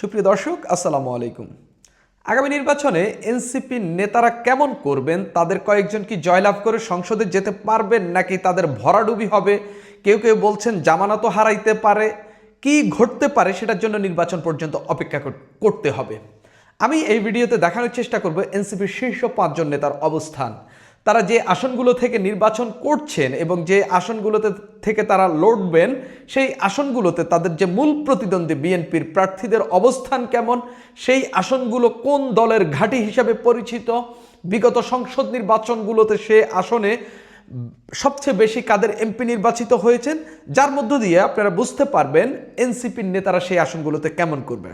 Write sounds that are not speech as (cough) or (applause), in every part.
সুপ্রিয় দর্শক, আসসালামু আলাইকুম। আগামী নির্বাচনে এনসিপি নেতারা কেমন করবেন, তাদের কয়েকজন কি জয়লাভ করে সংসদে যেতে পারবেন, নাকি তাদের ভরাডুবি হবে? কেউ কেউ বলছেন জামানতও হারাইতে পারে। কি ঘটতে পারে সেটার জন্য নির্বাচন পর্যন্ত অপেক্ষা করতে হবে। আমি এই ভিডিওতে দেখানোর চেষ্টা করব এনসিপির শীর্ষ পাঁচজন নেতার অবস্থান। তারা যে আসনগুলো থেকে নির্বাচন করছেন এবং যে আসনগুলোতে থেকে তারা লড়বেন, সেই আসনগুলোতে তাদের যে মূল প্রতিদ্বন্দ্বী বিএনপির প্রার্থীদের অবস্থান কেমন, সেই আসনগুলো কোন দলের ঘাঁটি হিসাবে পরিচিত, বিগত সংসদ নির্বাচনগুলোতে সে আসনে সবচেয়ে বেশি কাদের এমপি নির্বাচিত হয়েছেন, যার মধ্য দিয়ে আপনারা বুঝতে পারবেন এনসিপির নেতারা সেই আসনগুলোতে কেমন করবে।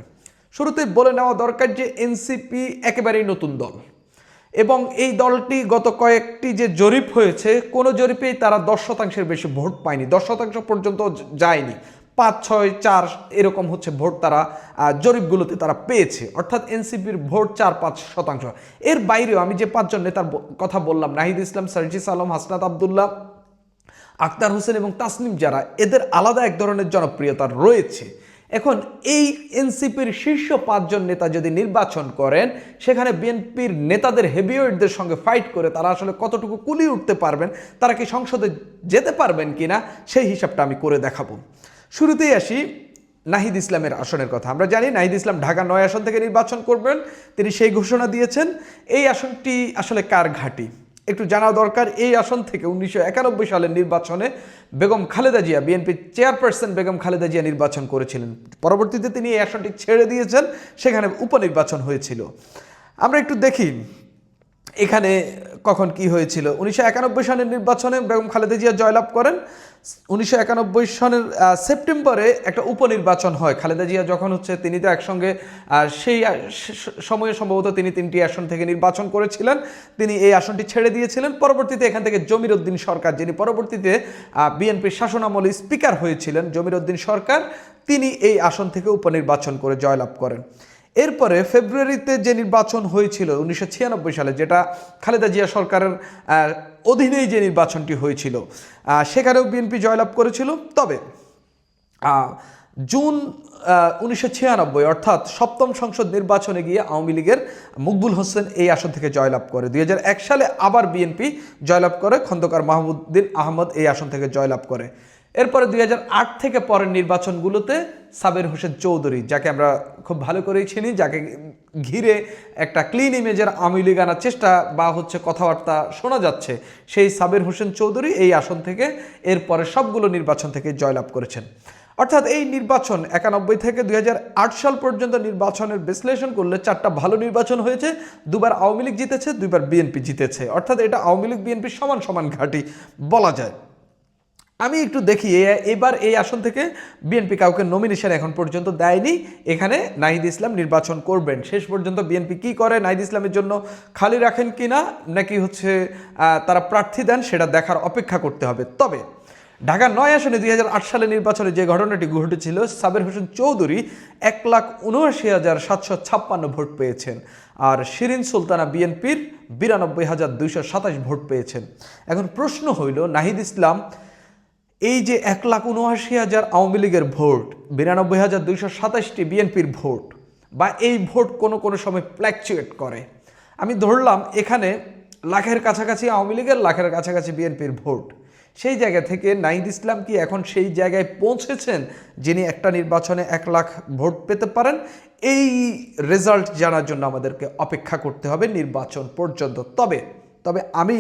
শুরুতে বলে নেওয়া দরকার যে এনসিপি একেবারেই নতুন দল। এবং এই দলটি গত কয়েকটি যে জরিপ হয়েছে, কোনো জরিপেই তারা দশ শতাংশের বেশি ভোট পায়নি। দশ শতাংশ পর্যন্ত যায়নি। পাঁচ, ছয়, চার এরকম হচ্ছে ভোট তারা জরিপগুলোতে তারা পেয়েছে। অর্থাৎ এনসিপির ভোট চার, পাঁচ শতাংশ। এর বাইরেও আমি যে পাঁচজন নেতার কথা বললাম, নাহিদ ইসলাম, সার্জিস আলম, হাসনাত আবদুল্লাহ আক্তার হোসেন এবং তাসনিম যারা, এদের আলাদা এক ধরনের জনপ্রিয়তা রয়েছে। এখন এই এনসিপির শীর্ষ পাঁচজন নেতা যদি নির্বাচন করেন, সেখানে বিএনপির নেতাদের হেভিওয়েটদের সঙ্গে ফাইট করে তারা আসলে কতটুকু কুলি উঠতে পারবেন, তারা কি সংসদে যেতে পারবেন কিনা, সেই হিসাবটা আমি করে দেখাবো। শুরুতেই আসি নাহিদ ইসলামের আসনের কথা। আমরা জানি নাহিদ ইসলাম ঢাকা নয় আসন থেকে নির্বাচন করবেন, তিনি সেই ঘোষণা দিয়েছেন। এই আসনটি আসলে কার ঘাঁটি? একটু জানা দরকার, এই আসন থেকে উনিশশো একানব্বই সালের নির্বাচনে বেগম খালেদা জিয়া, বিএনপি চেয়ারপারসন বেগম খালেদা জিয়া নির্বাচন করেছিলেন। পরবর্তীতে তিনি এই আসনটি ছেড়ে দিয়েছেন, সেখানে উপনির্বাচন হয়েছিল। আমরা একটু দেখি এখানে কখন কি হয়েছিল? উনিশশো একানব্বই সালের নির্বাচনে বেগম খালেদা জিয়া জয়লাভ করেন। উনিশশো সনের সেপ্টেম্বরে একটা উপনির্বাচন হয়। খালেদা জিয়া যখন হচ্ছে তিনি তো একসঙ্গে সেই সময়ে সম্ভবত তিনি তিনটি আসন থেকে নির্বাচন করেছিলেন। তিনি এই আসনটি ছেড়ে দিয়েছিলেন। পরবর্তীতে এখান থেকে জমির উদ্দিন সরকার, যিনি পরবর্তীতে বিএনপির শাসনামলে স্পিকার হয়েছিলেন জমির উদ্দিন সরকার, তিনি এই আসন থেকে উপনির্বাচন করে জয়লাভ করেন। এরপরে ফেব্রুয়ারিতে যে নির্বাচন হয়েছিল উনিশশো ছিয়ানব্বই সালে, যেটা খালেদা জিয়া সরকারের অধীনেই যে নির্বাচনটি হয়েছিল সেখানেও বিএনপি জয়লাভ করেছিল। তবে জুন উনিশশো ছিয়ানব্বই অর্থাৎ সপ্তম সংসদ নির্বাচনে গিয়ে আওয়ামী লীগের মকবুল হোসেন এই আসন থেকে জয়লাভ করে। দুই হাজার এক সালে আবার বিএনপি জয়লাভ করে। খন্দকার মাহমুদ্দিন আহমদ এই আসন থেকে জয়লাভ করে। এরপরে দুই হাজার আট থেকে পরের নির্বাচনগুলোতে সাবের হোসেন চৌধুরী, যাকে আমরা খুব ভালো করেই চিনি, যাকে ঘিরে একটা ক্লিন ইমেজের আওয়ামী লীগ আনার চেষ্টা বা হচ্ছে কথাবার্তা শোনা যাচ্ছে, সেই সাবের হোসেন চৌধুরী এই আসন থেকে এরপরে সবগুলো নির্বাচন থেকে জয়লাভ করেছেন। অর্থাৎ এই নির্বাচন একানব্বই থেকে দু হাজার আট সাল পর্যন্ত নির্বাচনের বিশ্লেষণ করলে চারটা ভালো নির্বাচন হয়েছে, দুবার আওয়ামী লীগ জিতেছে দুইবার বিএনপি জিতেছে। অর্থাৎ এটা আওয়ামী লীগ বিএনপি সমান সমান ঘাঁটি বলা যায়। আমি একটু দেখি এবার এই আসন থেকে বিএনপি কাউকে নমিনেশন এখন পর্যন্ত দেয়নি। এখানে নাহিদ ইসলাম নির্বাচন করবেন। শেষ পর্যন্ত বিএনপি কি করে, নাহিদ ইসলামের জন্য খালি রাখেন কিনা নাকি হচ্ছে তারা প্রার্থী দেন সেটা দেখার অপেক্ষা করতে হবে। তবে ঢাকা নয় আসনে দুই হাজার আট সালে নির্বাচনে যে ঘটনাটি ঘটেছিল, সাবের হোসেন চৌধুরী এক লাখ উনআশি হাজার সাতশো ছাপ্পান্ন ভোট পেয়েছেন আর শিরিন সুলতানা বিএনপির বিরানব্বই হাজার দুইশো সাতাশ ভোট পেয়েছেন। এখন প্রশ্ন হইল, নাহিদ ইসলাম এই যে এক লাখ উনআশি হাজার আওয়ামী লীগের ভোট, বিরানব্বই হাজার দুইশো সাতাশটি বিএনপির ভোট, বা এই ভোট কোনো কোনো সময় ফ্ল্যাকচুয়েট করে। আমি ধরলাম এখানে লাখের কাছাকাছি আওয়ামী লীগের, লাখের কাছাকাছি বিএনপির ভোট। সেই জায়গা থেকে নাইদ ইসলাম কি এখন সেই জায়গায় পৌঁছেছেন যিনি একটা নির্বাচনে এক লাখ ভোট পেতে পারেন? এই রেজাল্ট জানার জন্য আমাদেরকে অপেক্ষা করতে হবে নির্বাচন পর্যন্ত। তবে তবে আমি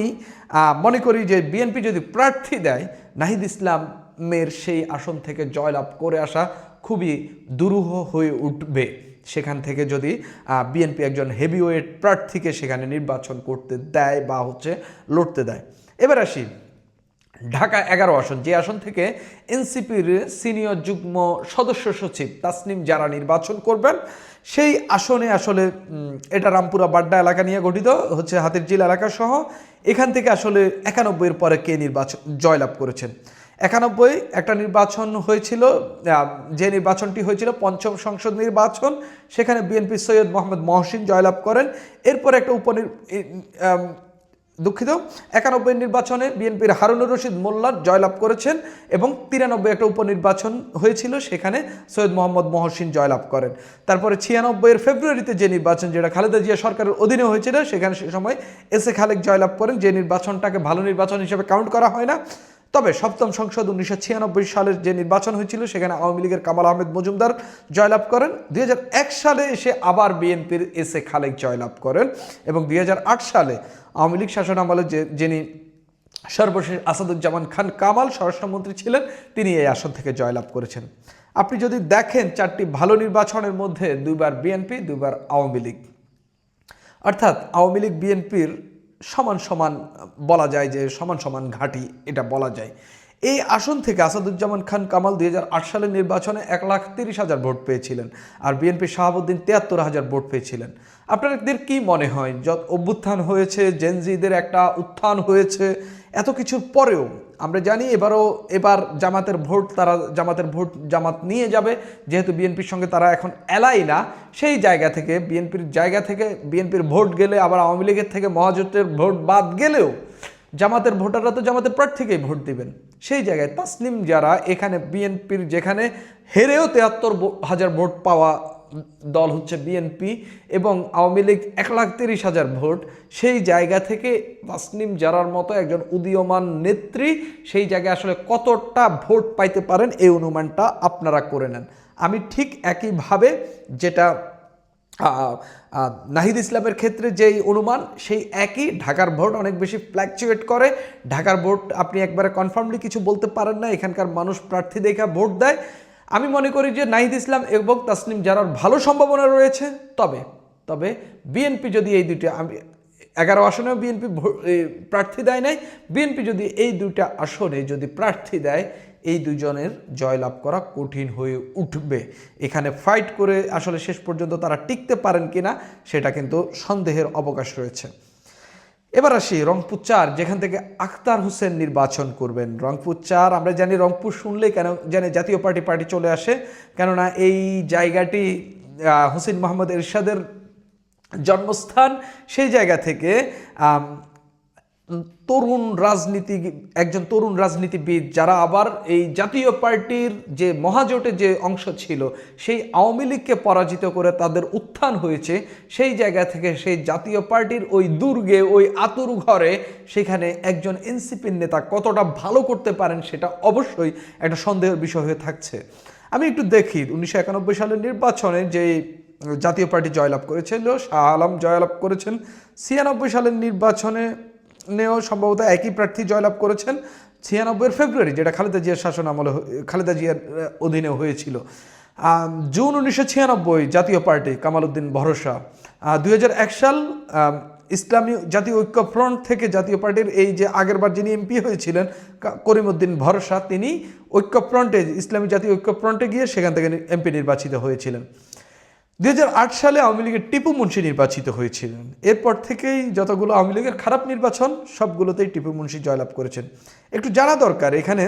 মনে করি যে বিএনপি যদি প্রার্থী দেয় নাহিদ ইসলামের সেই আসন থেকে জয়লাভ করে আসা খুবই দুরূহ হয়ে উঠবে। সেখান থেকে যদি বিএনপি একজন হেভিওয়েট প্রার্থীকে সেখানে নির্বাচন করতে দেয় বা হচ্ছে লড়তে দেয়। এবার আসি, ঢাকা এগারো আসন। যে আসন থেকে এনসিপির সিনিয়র যুগ্ম সদস্য সচিব তাসনিম যারা নির্বাচন করবেন। সেই আসনে আসলে এটা রামপুরা বাড্ডা এলাকা নিয়ে গঠিত, হচ্ছে হাতিরঝিল এলাকা সহ, এখান থেকে আসলে একানব্বইয়ের পরে কে নির্বাচন, জয়লাভ করেছেন। একানব্বই একটা নির্বাচন হয়েছিল যে নির্বাচনটি হয়েছিল পঞ্চম সংসদ নির্বাচন, সেখানে বিএনপি সৈয়দ মোহাম্মদ মহসিন জয়লাভ করেন। এরপর একটা উপনির দুঃখিত, একানব্বই নির্বাচনে বিএনপির হারুনুর রশিদ মোল্লার জয়লাভ করেছেন এবং তিরানব্বই একটা উপনির্বাচন হয়েছিল, সেখানে সৈয়দ মোহাম্মদ মহসিন জয়লাভ করেন। তারপরে ছিয়ানব্বইয়ের ফেব্রুয়ারিতে যে নির্বাচন, যেটা খালেদা জিয়া সরকারের অধীনে হয়েছিল, সেখানে সে সময় এস এ খালেক জয়লাভ করেন। যে নির্বাচনটাকে ভালো নির্বাচন হিসেবে কাউন্ট করা হয় না তবে সপ্তম সংসদ উনিশশো ছিয়ানব্বই সালের যে নির্বাচন হয়েছিল, সেখানে আওয়ামী লীগের কামাল আহমেদ মজুমদার জয়লাভ করেন। দুই হাজার এক সালে এসে আবার বিএনপির এস এ খালেক জয়লাভ করেন এবং দুই হাজার আট সালে আওয়ামী লীগ শাসন আমলে যে, যিনি সর্বশেষ আসাদুজ্জামান খান কামাল স্বরাষ্ট্রমন্ত্রী ছিলেন, তিনি এই আসন থেকে জয়লাভ করেছেন। আপনি যদি দেখেন চারটি ভালো নির্বাচনের মধ্যে দুইবার বিএনপি, দুইবার আওয়ামী লীগ। অর্থাৎ আওয়ামী লীগ বিএনপির সমান সমান বলা যায় যে সমান সমান ঘাঁটি, এটা বলা যায়। এই আসন থেকে আসাদুজ্জামান খান কামাল দুই হাজার আট সালের নির্বাচনে এক লাখ তিরিশ হাজার ভোট পেয়েছিলেন আর বিএনপি শাহাবুদ্দিন তিয়াত্তর হাজার ভোট পেয়েছিলেন। আপনাদের কি মনে হয়? যত অভ্যুত্থান হয়েছে জেনজিদের একটা উত্থান হয়েছে এত কিছুর পরেও আমরা জানি এবারও এবার জামাতের ভোট, তারা জামাতের ভোট জামাত নিয়ে যাবে। যেহেতু বিএনপির সঙ্গে তারা এখন এলাই না, সেই জায়গা থেকে, বিএনপির জায়গা থেকে, বিএনপির ভোট গেলে, আবার আওয়ামী লীগের থেকে মহাজোটের ভোট বাদ গেলেও জামাতের ভোটাররা তো জামাতের প্রার্থীকেই ভোট দিবেন। সেই জায়গায় তাসনিম যারা, এখানে বিএনপির যেখানে হেরেও তেহাত্তর হাজার ভোট পাওয়া দল হচ্ছে বিএনপি এবং আওয়ামী লীগ এক লাখ তিরিশ হাজার ভোট। সেই জায়গা থেকে তাসনিম জারার মতো একজন উদীয়মান নেত্রী সেই জায়গায় আসলে কতটা ভোট পাইতে পারেন এই অনুমানটা আপনারা করে নেন। আমি ঠিক একইভাবে যেটা নাহিদ ইসলামের ক্ষেত্রে যেই অনুমান, সেই একই ঢাকার ভোট অনেক বেশি ফ্ল্যাকচুয়েট করে। ঢাকার ভোট আপনি একবারে কনফার্মলি কিছু বলতে পারেন না, এখানকার মানুষ প্রার্থী দেখা ভোট দেয়। আমি মনে করি যে নাহিদ ইসলাম এবং তাসনিম যারার ভালো সম্ভাবনা রয়েছে, তবে তবে বিএনপি যদি এই দুইটা আমি এগারো আসনেও বিএনপি প্রার্থী দেয় নাই বিএনপি যদি এই দুইটা আসনে যদি প্রার্থী দেয়, এই দুজনের জয়লাভ করা কঠিন হয়ে উঠবে। এখানে ফাইট করে আসলে শেষ পর্যন্ত তারা টিকতে পারেন কিনা, সেটা কিন্তু সন্দেহের অবকাশ রয়েছে। এবার আসি রংপুর চার, যেখান থেকে আখতার হোসেন নির্বাচন করবেন। রংপুর চার, আমরা জানি রংপুর শুনলেই কেন জানি জাতীয় পার্টি পার্টি চলে আসে, কেননা এই জায়গাটি হোসেন মোহাম্মদ এরশাদের জন্মস্থান, সেই জায়গা থেকে তরুণ রাজনীতি, একজন তরুণ রাজনীতিবিদ যারা আবার এই জাতীয় পার্টির যে মহাজোটে যে অংশ ছিল, সেই আওয়ামী লীগকে পরাজিত করে তাদের উত্থান হয়েছে। সেই জায়গা থেকে সেই জাতীয় পার্টির ওই দুর্গে, ওই আতুর ঘরে সেখানে একজন এনসিপির নেতা কতটা ভালো করতে পারেন সেটা অবশ্যই একটা সন্দেহের বিষয় হয়ে থাকছে। আমি একটু দেখি, উনিশশো একানব্বই সালের নির্বাচনে যে জাতীয় পার্টি জয়লাভ করেছিল, শাহ আলম জয়লাভ করেছেন, ছিয়ানব্বই সালের নির্বাচনে নেও সম্ভবত একই প্রার্থী জয়লাভ করেছেন ছিয়ানব্বইয়ের ফেব্রুয়ারি, যেটা খালেদা জিয়ার শাসন আমলে খালেদা জিয়ার অধীনে হয়েছিল। জুন উনিশশো ছিয়ানব্বই জাতীয় পার্টি কামাল উদ্দিন ভরসা দুই হাজার এক সাল ইসলামী জাতীয় ঐক্য ফ্রন্ট থেকে জাতীয় পার্টির এই যে আগেরবার যিনি এমপি হয়েছিলেন করিমউদ্দিন ভরসা, তিনি ঐক্য ফ্রন্টে, ইসলামী জাতীয় ঐক্য ফ্রন্টে গিয়ে সেখান থেকে এমপি নির্বাচিত হয়েছিলেন। দুই হাজার আট সালে আওয়ামী লীগের টিপু মুন্সি নির্বাচিত হয়েছিলেন। এরপর থেকেই যতগুলো আওয়ামী লীগের খারাপ নির্বাচন, সবগুলোতেই টিপু মুন্সি জয়লাভ করেছেন। একটু জানা দরকার, এখানে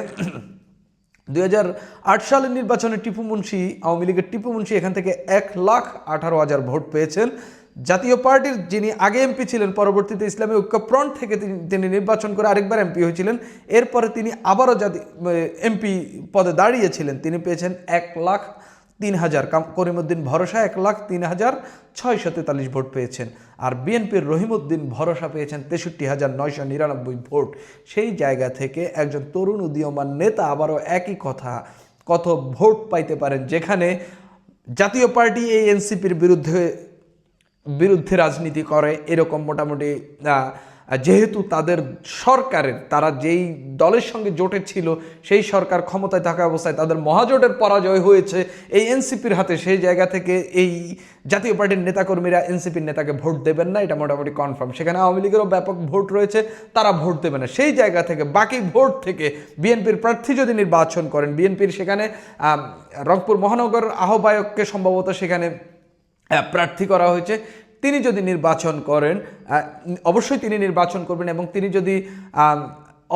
(clears throat) দুই হাজার আট সালের নির্বাচনে টিপু মুন্সি, আওয়ামী লীগের টিপু মুন্সি এখান থেকে এক লাখ আঠারো হাজার ভোট পেয়েছেন। জাতীয় পার্টির যিনি আগে এমপি ছিলেন, পরবর্তীতে ইসলামী ঐক্যফ্রন্ট থেকে তিনি নির্বাচন করে আরেকবার এমপি হয়েছিলেন। এরপরে তিনি আবারও জাতি, এমপি পদে দাঁড়িয়েছিলেন। তিনি পেয়েছেন এক লাখ তিন হাজার করিমউদ্দিন ভরসা এক লাখ তিন হাজার ছয়শো তেতাল্লিশ ভোট পেয়েছেন। আর বিএনপির রহিমউদ্দিন ভরসা পেয়েছেন তেষট্টি হাজার নয়শো নিরানব্বই ভোট। সেই জায়গা থেকে একজন তরুণ উদীয়মান নেতা আবারও একই কথা। কত ভোট পাইতে পারেন যেখানে জাতীয় পার্টি এই এনসিপির বিরুদ্ধে বিরুদ্ধে রাজনীতি করে, এরকম মোটামুটি যেহেতু তাদের সরকারের, তারা যেই দলের সঙ্গে জোটে ছিল, সেই সরকার ক্ষমতায় থাকা অবস্থায় তাদের মহাজোটের পরাজয় হয়েছে। এই এনসিপির হাতে সেই জায়গা থেকে এই জাতীয় পার্টির নেতাকর্মীরা এনসিপির নেতাকে ভোট দেবেন না, এটা মোটামুটি কনফার্ম সেখানে আওয়ামী লীগেরও ব্যাপক ভোট রয়েছে, তারা ভোট দেবে না। সেই জায়গা থেকে, বাকি ভোট থেকে বিএনপির প্রার্থী যদি নির্বাচন করেন, বিএনপির সেখানে রংপুর মহানগর আহ্বায়ককে সম্ভবত সেখানে প্রার্থী করা হয়েছে। তিনি যদি নির্বাচন করেন অবশ্যই তিনি নির্বাচন করবেন এবং তিনি যদি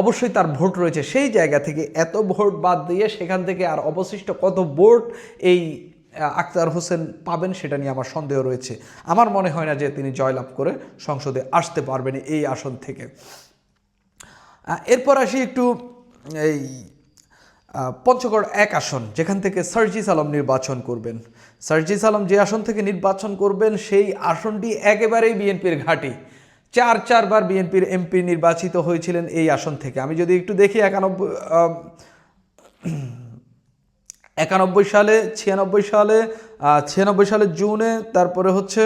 অবশ্যই তার ভোট রয়েছে সেই জায়গা থেকে এত ভোট বাদ দিয়ে সেখান থেকে আর অবশিষ্ট কত ভোট এই আক্তার হোসেন পাবেন সেটা নিয়ে আমার সন্দেহ রয়েছে। আমার মনে হয় না যে তিনি জয়লাভ করে সংসদে আসতে পারবেন এই আসন থেকে। এরপর আসি একটু এই পঞ্চগড় এক আসন, যেখান থেকে সার্জিস আলম নির্বাচন করবেন। সার্জিস আলম যে আসন থেকে নির্বাচন করবেন, সেই আসনটি একেবারেই বিএনপির ঘাঁটি। চার, চারবার বিএনপির এমপি নির্বাচিত হয়েছিলেন এই আসন থেকে। আমি যদি একটু দেখি, একানব্বই একানব্বই সালে, ছিয়ানব্বই সালে ছিয়ানব্বই সালে জুনে, তারপরে হচ্ছে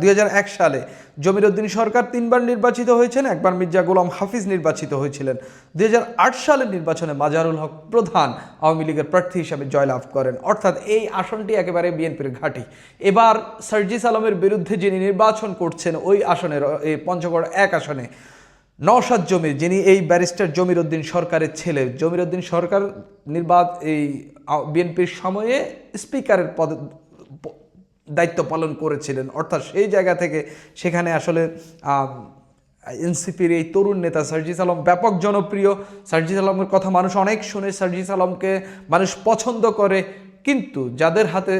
দুই হাজার এক সালে জমিরুদ্দিন সরকার তিনবার নির্বাচিত হয়েছেন, একবার মির্জা গোলাম হাফিজ নির্বাচিত হয়েছিলেন। দুই হাজার আট সালের নির্বাচনে মাজারুল হক প্রধান আওয়ামী লীগের প্রার্থী হিসাবে জয়লাভ করেন। অর্থাৎ এই আসনটি একেবারে বিএনপির ঘাঁটি। এবার সার্জিস আলমের বিরুদ্ধে যিনি নির্বাচন করছেন, ওই আসনের এই পঞ্চগড় এক আসনে নওশাদ জমির, যিনি এই ব্যারিস্টার জমির উদ্দিন সরকারের ছেলে জমির উদ্দিন সরকার নির্বাচ এই বিএনপির সময়ে স্পিকারের পদ দায়িত্ব পালন করেছিলেন। অর্থাৎ সেই জায়গা থেকে সেখানে আসলে এনসিপির এই তরুণ নেতা সার্জিস আলম ব্যাপক জনপ্রিয়। সার্জিস আলমের কথা মানুষ অনেক শুনে, সার্জিস আলমকে মানুষ পছন্দ করে। কিন্তু যাদের হাতে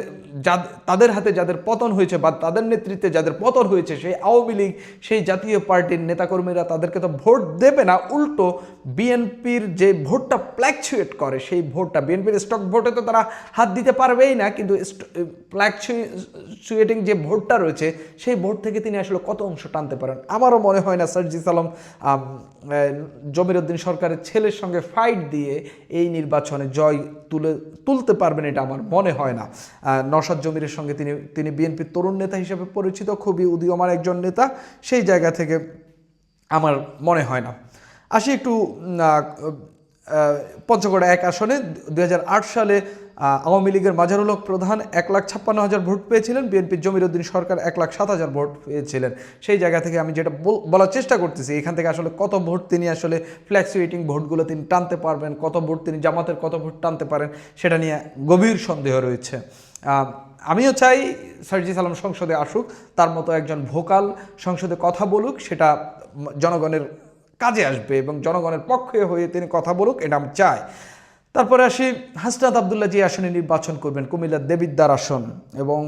তাদের হাতে যাদের পতন হয়েছে বা তাদের নেতৃত্বে যাদের পতন হয়েছে সেই আওয়ামী লীগ সেই জাতীয় পার্টির নেতাকর্মীরা তাদেরকে তো ভোট দেবে না। উল্টো বিএনপির যে ভোটটা ফ্ল্যাকচুয়েট করে সেই ভোটটা বিএনপির স্টক ভোটে তো তারা হাত দিতে পারবেই না কিন্তু ফ্ল্যাকচুয়েটিং যে ভোটটা রয়েছে সেই ভোট থেকে তিনি আসলে কত অংশ টানতে পারেন? আমারও মনে হয় না সার্জিস আলম আম, আহ, জমিরুদ্দিন সরকারের ছেলের সঙ্গে ফাইট দিয়ে এই নির্বাচনে জয় তুলে তুলতে পারবেন এটা আমার মনে হয় না। নওশাদ জমিরের সঙ্গে তিনি তিনি বিএনপির তরুণ নেতা হিসেবে পরিচিত, খুবই উদীয়মান একজন নেতা, সেই জায়গা থেকে আমার মনে হয় না। আসি একটু পঞ্চগড় এক আসনে দু হাজার আট সালে আওয়ামী লীগের মাজারুল হক প্রধান এক লাখ ছাপ্পান্ন হাজার ভোট পেয়েছিলেন বিএনপির জমিরুদ্দিন সরকার এক লাখ সাত হাজার ভোট পেয়েছিলেন। সেই জায়গা থেকে আমি যেটা বল- বলার চেষ্টা করতেছি, এখান থেকে আসলে কত ভোট তিনি আসলে ফ্ল্যাক্সুয়েটিং ভোটগুলো তিনি টানতে পারবেন, কত ভোট তিনি জামাতের কত ভোট টানতে পারেন, সেটা নিয়ে গভীর সন্দেহ রয়েছে। আমিও চাই সার্জিস আলম সংসদে আসুক, তার মতো একজন ভোকাল সংসদে কথা বলুক, সেটা জনগণের কাজে আসবে এবং জনগণের পক্ষে হয়ে তিনি কথা বলুক, এটা আমি চাই। তারপরে আসি হাসনাত আবদুল্লাহ যে আসনে নির্বাচন করবেন কুমিল্লার দেবিদ্দার আসন। এবং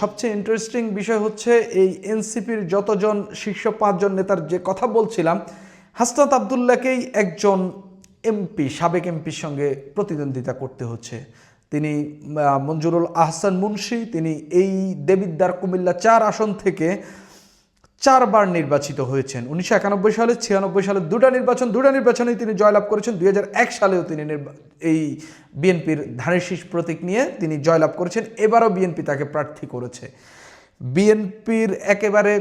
সবচেয়ে ইন্টারেস্টিং বিষয় হচ্ছে এই এনসিপির যতজন, শীর্ষ পাঁচজন নেতার যে কথা বলছিলাম হাসনাত আবদুল্লাহকেই একজন এমপি, সাবেক এমপির সঙ্গে প্রতিদ্বন্দ্বিতা করতে হচ্ছে। তিনি মঞ্জুরুল আহসান মুন্সি, তিনি এই দেবিদ্দার কুমিল্লা চার আসন থেকে চারবার নির্বাচিত হয়েছেন। উনিশশো একানব্বই সালে, ছিয়ানব্বই সালে দুটা নির্বাচন, দুটা নির্বাচনেই তিনি জয়লাভ করেছেন। দুই সালেও তিনি এই বিএনপির ধানের শীষ প্রতীক নিয়ে তিনি জয়লাভ করেছেন। এবারও বিএনপি তাকে প্রার্থী করেছে। বিএনপির একেবারে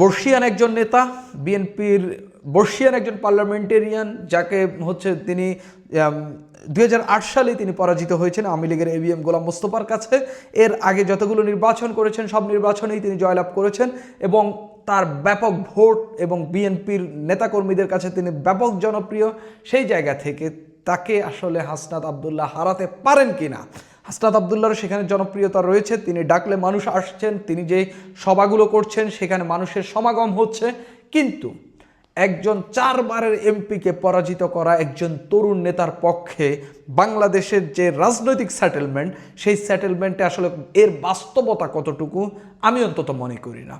বর্ষিয়ান একজন নেতা, বিএনপির বর্ষিয়ান একজন পার্লামেন্টেরিয়ান, যাকে হচ্ছে তিনি দুই সালে তিনি পরাজিত হয়েছেন। আওয়ামী লীগের এবিএম গোলাম মোস্তফার কাছে। এর আগে যতগুলো নির্বাচন করেছেন, সব নির্বাচনেই তিনি জয়লাভ করেছেন এবং তার ব্যাপক ভোট এবং বিএনপির নেতাকর্মীদের কাছে তিনি ব্যাপক জনপ্রিয়। সেই জায়গা থেকে তাকে আসলে হাসনাত আবদুল্লাহ হারাতে পারেন কিনা? হাসনাত আবদুল্লাহর সেখানে জনপ্রিয়তা রয়েছে। তিনি ডাকলে মানুষ আসছেন, তিনি যে সভাগুলো করছেন, সেখানে মানুষের সমাগম হচ্ছে। কিন্তু একজন চারবারের এমপিকে পরাজিত করা একজন তরুণ নেতার পক্ষে বাংলাদেশের যে রাজনৈতিক সেটেলমেন্ট সেই সেটেলমেন্টে আসলে এর বাস্তবতা কতটুকু, আমি অন্তত মনে করি না।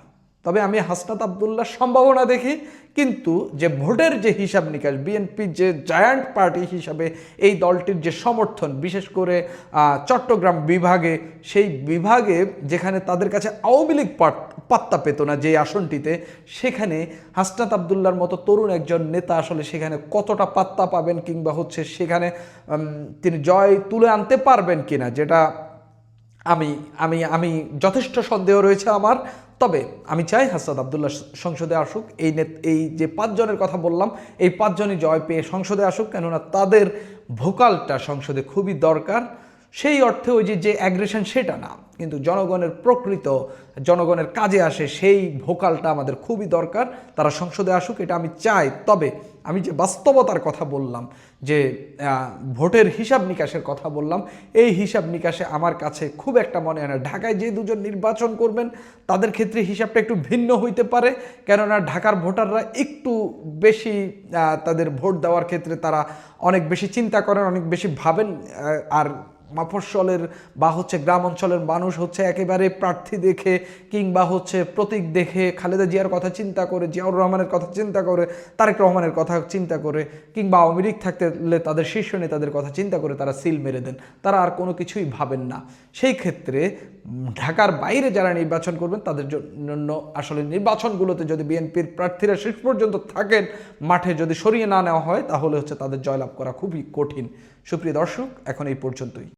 তবে আমি হাসনাত আবদুল্লাহ সম্ভাবনা দেখি, কিন্তু যে ভোটের যে হিসাব নিকাশ বিএনপি যে জায়ান্ট পার্টি হিসাবে এই দলটির যে সমর্থন, বিশেষ করে চট্টগ্রাম বিভাগে, সেই বিভাগে যেখানে তাদের কাছে আওয়ামী লীগ পাত- পাত্তা পেত না যে আসনটিতে, সেখানে হাসনাত আবদুল্লার মতো তরুণ একজন নেতা আসলে সেখানে কতটা পাত্তা পাবেন কিংবা হচ্ছে সেখানে তিনি জয় তুলে আনতে পারবেন কিনা, যেটা আমি আমি আমি যথেষ্ট সন্দেহ রয়েছে আমার। তবে আমি চাই হাসাদ আবদুল্লাহ সংসদে আসুক, এই এই যে পাঁচজনের কথা বললাম, এই পাঁচজনই জয় পেয়ে সংসদে আসুক, কেননা তাদের ভোকালটা সংসদে খুবই দরকার। সেই অর্থে ওই যে যে অ্যাগ্রেশন সেটা না। কিন্তু জনগণের প্রকৃত, জনগণের কাজে আসে সেই ভোকালটা আমাদের খুবই দরকার। তারা সংসদে আসুক, এটা আমি চাই। তবে আমি যে বাস্তবতার কথা বললাম, যে ভোটের হিসাব নিকাশের কথা বললাম, এই হিসাব নিকাশে আমার কাছে খুব একটা মনে হয় না। ঢাকায় যে দুজন নির্বাচন করবেন, তাদের ক্ষেত্রে হিসাবটা একটু ভিন্ন হইতে পারে। কেননা ঢাকার ভোটাররা একটু বেশি তাদের ভোট দেওয়ার ক্ষেত্রে তারা অনেক বেশি চিন্তা করেন, অনেক বেশি ভাবেন আর মফস্বলের বা হচ্ছে গ্রাম অঞ্চলের মানুষ হচ্ছে একেবারে প্রার্থী দেখে কিংবা হচ্ছে প্রতীক দেখে খালেদা জিয়ার কথা চিন্তা করে, জিয়াউর রহমানের কথা চিন্তা করে, তারেক রহমানের কথা চিন্তা করে, কিংবা আওয়ামী লীগ থাকতে তাদের শীর্ষ নেতাদের কথা চিন্তা করে তারা সিল মেরে দেন। তারা আর কোনো কিছুই ভাবেন না। সেই ক্ষেত্রে ঢাকার বাইরে যারা নির্বাচন করবেন, তাদের জন্য আসলে নির্বাচনগুলোতে যদি বিএনপির প্রার্থীরা শেষ পর্যন্ত থাকেন, মাঠে যদি সরিয়ে না নেওয়া হয়, তাহলে হচ্ছে তাদের জয়লাভ করা খুবই কঠিন। সুপ্রিয় দর্শক, এখন এই পর্যন্তই।